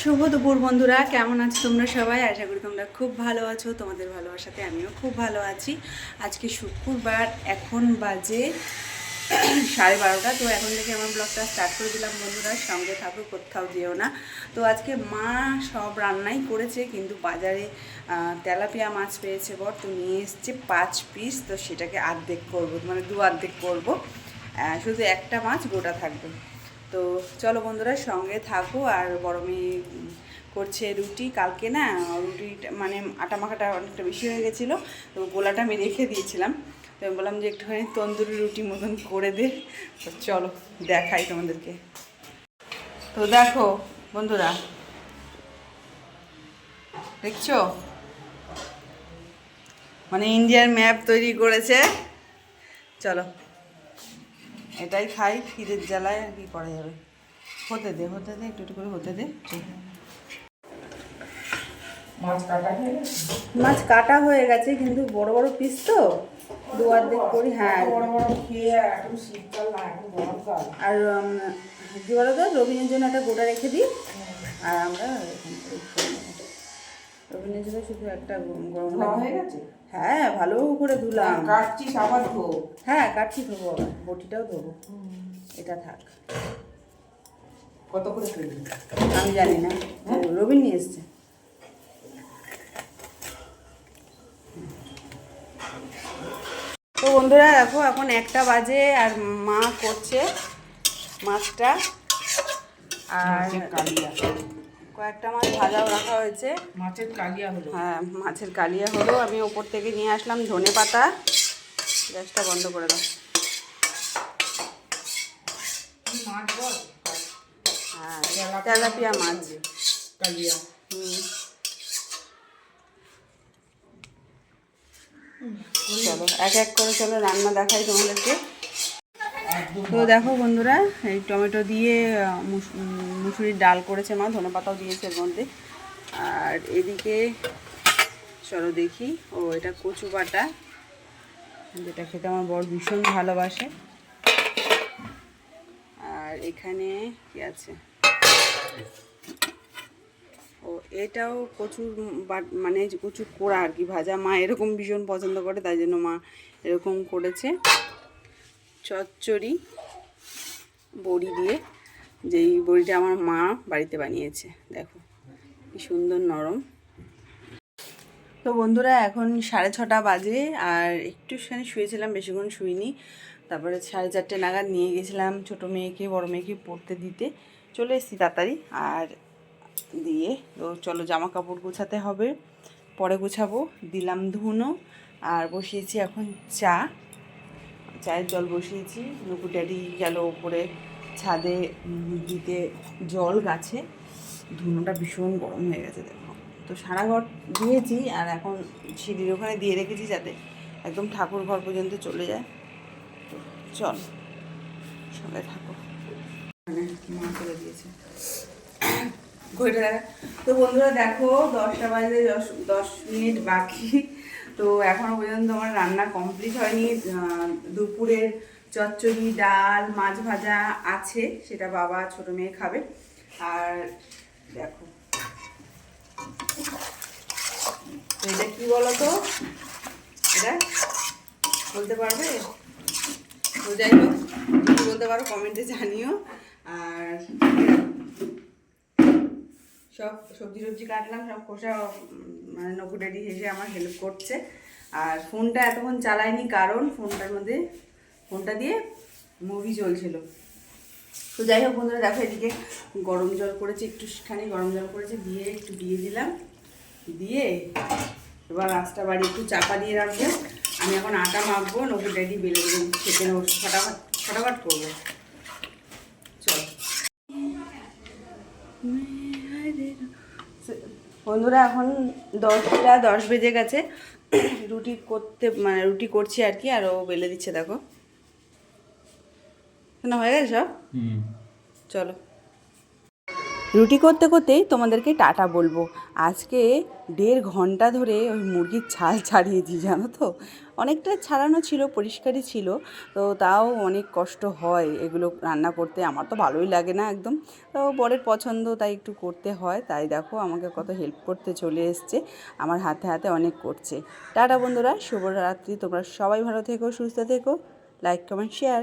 শুভ দুপুর বন্ধুরা, কেমন আছো তোমরা সবাই? আশা করি তোমরা খুব ভালো আছো, তোমাদের ভালোবাসাতে আমিও খুব ভালো আছি। আজকে শুক্রবার, এখন বাজে সাড়ে বারোটা, তো এখন থেকে আমার ব্লগটা স্টার্ট করে দিলাম বন্ধুরা, সঙ্গে থাকো, কোথাও যেও না। তো আজকে মা সব রান্নাই করেছে, কিন্তু বাজারে তেলাপিয়া মাছ পেয়েছে বর, তো নিয়ে এসছে পাঁচ পিস তো সেটাকে অর্ধেক করব মানে দু অর্ধেক করব। শুধু একটা মাছ, গোটা থাকবে। তো চলো বন্ধুরা, সঙ্গে থাকো আর বড় মেয়ে করছে রুটি। কালকে না রুটিটা মানে আটা মাখাটা অনেকটা বেশি হয়ে গেছিল, তো গোলাটা আমি রেখে দিয়েছিলাম। তো আমি বললাম যে একটুখানি তন্দুরি রুটি মতন করে দে। তো চলো, দেখাই তোমাদেরকে। তো দেখো বন্ধুরা, দেখছ? মানে ইন্ডিয়ার ম্যাপ তৈরি করেছে। চলো। এটাই খাই খিদের জ্বালায় আর কি করা যাবে। হতে দে হতে দে একটু একটু করে হতে দে। মাছ কাটা হয়ে গেছে? কিন্তু বড় বড় পিস তো। দু অর্ধেক করি হ্যাঁ। আর কি বলো তো রবিনের জন্য একটা গোটা রেখে দিই। আর আমরা। রবিনের জন্য শুধু একটা গরম হয়ে গেছে? হ্যাঁ ভালো করে ধুলাম। কাটছিস আবার ধো। হ্যাঁ কাটছি ধোবো আবার। বটিটাও ধোবো। এটা থাক। কত করে আমি জানি না। রবিন নিয়ে এসছে। তো বন্ধুরা দেখো এখন একটা বাজে আর মা করছে মাছটা। আর কালিয়া। কয়েকটা মাছ ভাজাও রাখা হয়েছে। মাছের কালিয়া হলো। হ্যাঁ মাছের কালিয়া হলো। আমি ওপর থেকে নিয়ে আসলাম ধনে পাতা। গ্যাসটা বন্ধ করে দাও। হ্যাঁ তেলাপিয়া মাছ কালিয়া। হুম। চলো এক এক করে চলো রান্না দেখাই তোমাদেরকে। তো দেখো বন্ধুরা, এই টমেটো দিয়ে মুসুরির ডাল করেছে মা, ধনে পাতাও দিয়েছে এর মধ্যে। আর এদিকে, চলো দেখি, ও এটা কচু বাটা, যেটা খেতে আমার বড় ভীষণ ভালোবাসে। আর এখানে কি আছে? ও এটাও বাট- মানে প্রচুর কোড়া আর কি, ভাজা মা এরকম ভীষণ পছন্দ করে, তাই জন্য মা এরকম করেছে। চচ্চড়ি বড়ি দিয়ে, যেই বড়িটা আমার মা বাড়িতে বানিয়েছে। দেখো, কি সুন্দর নরম। তো বন্ধুরা, এখন সাড়ে ছটা বাজে, আর একটুখানি শুয়েছিলাম, বেশিক্ষণ শুইনি। তারপরে সাড়ে চারটে নাগাদ নিয়ে গেছিলাম ছোটো মেয়েকে, বড় মেয়েকে পড়তে দিতে। চলে এসেছি তাড়াতাড়ি, আর দিয়ে, তো চলো জামা কাপড় গোছাতে হবে। পরে গোছাবো, দিলাম ধুনো, আর বসিয়েছি এখন চা। চায়ের জল বসিয়েছি। নুকু ড্যাডি গেল ওপরে ছাদে দিতে জল গাছে। ধুনোটা ভীষণ গরম হয়ে গেছে, দেখো। তো সারা ঘর দিয়েছি আর এখন সিঁড়ির ওখানে দিয়ে রেখেছি যাতে একদম ঠাকুর ঘর পর্যন্ত চলে যায়। তো চল সবাই থাকো। মানে মা করে দিয়েছে। ঘড়িটা তো বন্ধুরা দেখো, দশটা বাজে দশ দশ মিনিট বাকি। তো এখনও পর্যন্ত আমার রান্না কমপ্লিট হয়নি। দুপুরের চচ্চড়ি, ডাল, মাছ ভাজা আছে, সেটা বাবা ছোট মেয়ে খাবে। আর দেখো। এটা কি বলো তো এটা বলতে পারবে? তো যাই হোক বলতে পারো কমেন্টে জানিও। আর সব সবজি টবজি কাটলাম, সব খোসা মানে নকু ড্যাডি হেসে আমার হেল্প করছে। আর ফোনটা এতক্ষণ চালাইনি কারণ ফোনটার মধ্যে, ফোনটা দিয়ে মুভি চলছিল। তো যাই হোক বন্ধুরা, দেখো এদিকে গরম জল করেছে, একটুখানি গরম জল করেছে, দিয়ে একটু দিয়ে দিলাম। দিয়ে এবার রাস্তা বাড়ি একটু চাপা দিয়ে রাখব। আমি এখন আটা মাখবো নকু ড্যাডি বেলে বেলে খেতে নেব ফটাফট ফটাফট করব। চল। বন্ধুরা এখন দশটা দশ বেজে গেছে। রুটি করতে মানে রুটি করছি আর কি আর ও বেলে দিচ্ছে দেখো। না হয়ে গেছে সব? চলো। রুটি করতে করতেই তোমাদেরকে টাটা বলব। আজকে দেড় ঘণ্টা ধরে ওই মুরগির ছাল ছাড়িয়েছি জানো তো? অনেকটা ছাড়ানো ছিল, পরিষ্কারই ছিল। তো তাও অনেক কষ্ট হয় এগুলো রান্না করতে। আমার তো ভালোই লাগে না একদম। তো বরের পছন্দ, তাই একটু করতে হয়। তাই দেখো, আমাকে কত হেল্প করতে চলে এসছে। আমার হাতে হাতে অনেক করছে। টাটা বন্ধুরা, শুভরাত্রি। তোমরা সবাই ভালো থেকো, সুস্থ থেকো। Like comment share